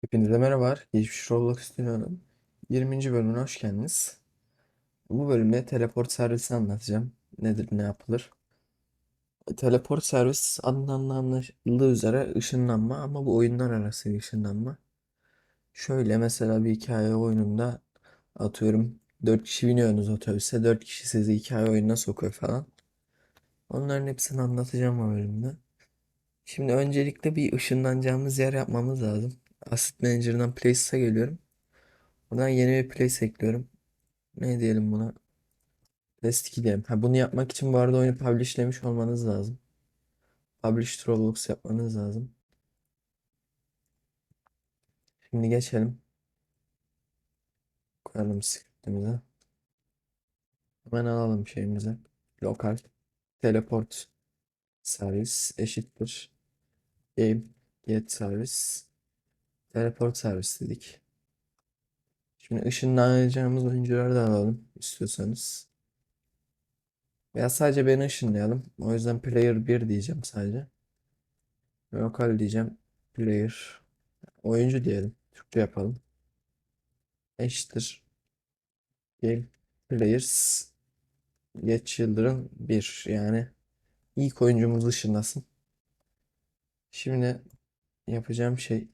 Hepinize merhabalar. Geçmiş Roblox Stüdyo'nun 20. bölümüne hoş geldiniz. Bu bölümde teleport servisi anlatacağım. Nedir, ne yapılır? Teleport servis adından da anlaşıldığı üzere ışınlanma ama bu oyunlar arası bir ışınlanma. Şöyle mesela bir hikaye oyununda atıyorum 4 kişi biniyorsunuz otobüse 4 kişi sizi hikaye oyununa sokuyor falan. Onların hepsini anlatacağım bu bölümde. Şimdi öncelikle bir ışınlanacağımız yer yapmamız lazım. Asset Manager'dan Places'a geliyorum. Buradan yeni bir place ekliyorum. Ne diyelim buna? Test 2 diyelim. Ha, bunu yapmak için bu arada oyunu publishlemiş olmanız lazım. Publish Roblox yapmanız lazım. Şimdi geçelim. Koyalım scriptimize. Hemen alalım şeyimizi. Lokal teleport servis eşittir. Game get servis teleport servis dedik. Şimdi ışınlanacağımız oyuncuları da alalım istiyorsanız. Veya sadece beni ışınlayalım. O yüzden player 1 diyeceğim sadece. Lokal diyeceğim. Player. Oyuncu diyelim. Türkçe yapalım. Eşittir. Game Players Get Children 1. Yani ilk oyuncumuz ışınlasın. Şimdi yapacağım şey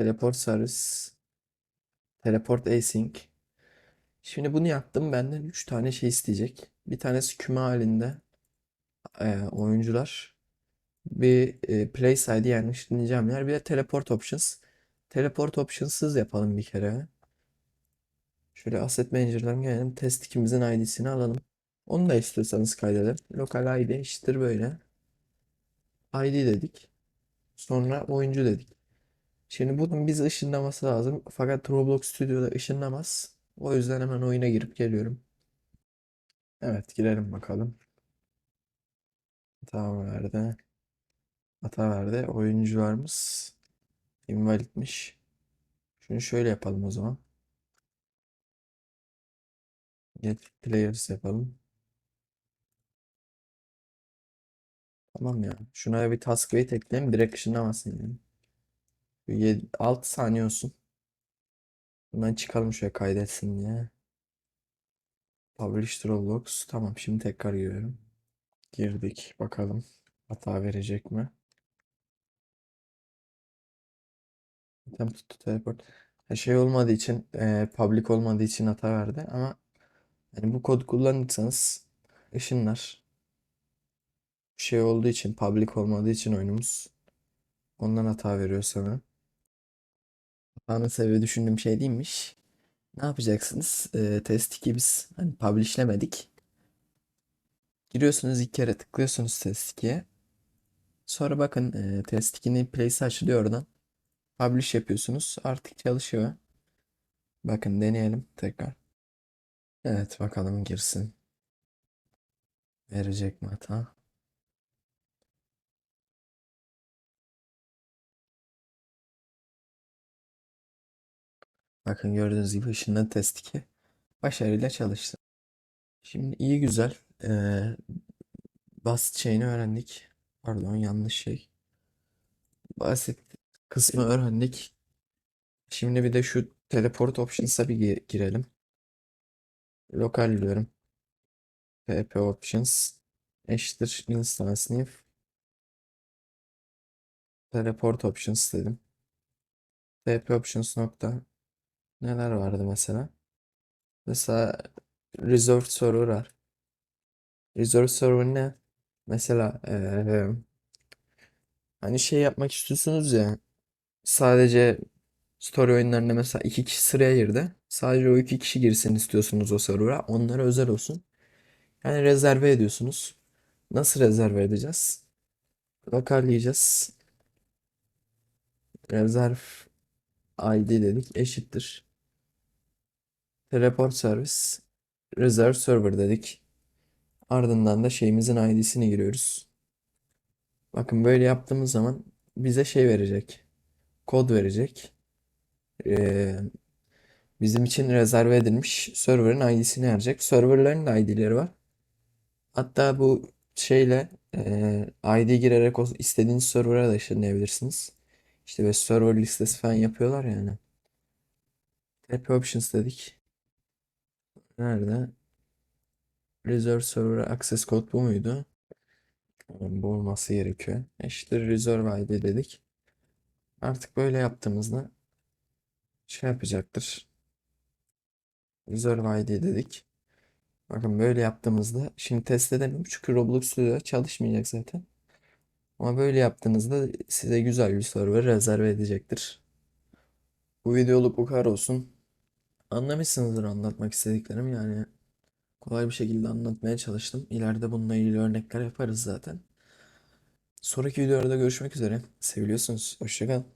Teleport servis Teleport Async. Şimdi bunu yaptım. Benden 3 tane şey isteyecek. Bir tanesi küme halinde e, oyuncular. Bir e, place ID yani ışınlayacağım yer. Bir de teleport options. Teleport options'sız yapalım bir kere. Şöyle Asset Manager'dan gelelim. Test ikimizin ID'sini alalım. Onu da istiyorsanız kaydedelim. Local ID eşittir böyle. ID dedik. Sonra oyuncu dedik. Şimdi bunun biz ışınlaması lazım. Fakat Roblox Studio'da ışınlamaz. O yüzden hemen oyuna girip geliyorum. Evet girelim bakalım. Hata verdi. Hata verdi. Oyuncularımız invalidmiş. Şunu şöyle yapalım o zaman. Get players yapalım. Tamam ya. Şuna bir task wait ekleyelim. Direkt ışınlamasın yani. 7, 6 saniye olsun. Hemen çıkalım şöyle kaydetsin diye. Publish Roblox. Tamam şimdi tekrar giriyorum. Girdik. Bakalım hata verecek mi? Attempt to teleport. Şey olmadığı için e, public olmadığı için hata verdi ama yani bu kodu kullanırsanız ışınlar. Şey olduğu için public olmadığı için oyunumuz ondan hata veriyor sana. Hatanın sebebi düşündüğüm şey değilmiş. Ne yapacaksınız? Ee, test 2 biz hani publishlemedik. Giriyorsunuz ilk kere tıklıyorsunuz test 2'ye. Sonra bakın e, test 2'nin place'i açılıyor oradan. Publish yapıyorsunuz. Artık çalışıyor. Bakın deneyelim tekrar. Evet bakalım girsin. Verecek mi hata? Bakın gördüğünüz gibi ışınlı test 2 başarıyla çalıştı. Şimdi iyi güzel. Ee, basit şeyini öğrendik. Pardon yanlış şey. Basit kısmı öğrendik. Şimdi bir de şu teleport options'a bir gi- girelim. Lokal diyorum. pp options eşittir instance new teleport options dedim. pp options nokta neler vardı mesela? Mesela reserved server var. Reserved server ne? Mesela eee, hani şey yapmak istiyorsunuz ya sadece story oyunlarında mesela iki kişi sıraya girdi. Sadece o iki kişi girsin istiyorsunuz o server'a. Onlara özel olsun. Yani rezerve ediyorsunuz. Nasıl rezerve edeceğiz? Lokal. Rezerv ID dedik eşittir. Teleport servis. Reserve server dedik. Ardından da şeyimizin ID'sini giriyoruz. Bakın böyle yaptığımız zaman bize şey verecek. Kod verecek. Ee, bizim için rezerve edilmiş server'ın ID'sini verecek. Server'ların da ID'leri var. Hatta bu şeyle e, ID girerek o istediğiniz server'a da ışınlayabilirsiniz. İşte ve server listesi falan yapıyorlar yani. TP options dedik. Nerede? Reserve server access code bu muydu? Bu olması gerekiyor. Eşittir reserve ID dedik. Artık böyle yaptığımızda şey yapacaktır. Reserve ID dedik. Bakın böyle yaptığımızda şimdi test edemiyorum çünkü Roblox Studio çalışmayacak zaten. Ama böyle yaptığınızda size güzel bir server rezerve edecektir. Bu videoluk bu kadar olsun. Anlamışsınızdır anlatmak istediklerim yani kolay bir şekilde anlatmaya çalıştım. İleride bununla ilgili örnekler yaparız zaten. Sonraki videolarda görüşmek üzere. Seviliyorsunuz. Hoşçakalın.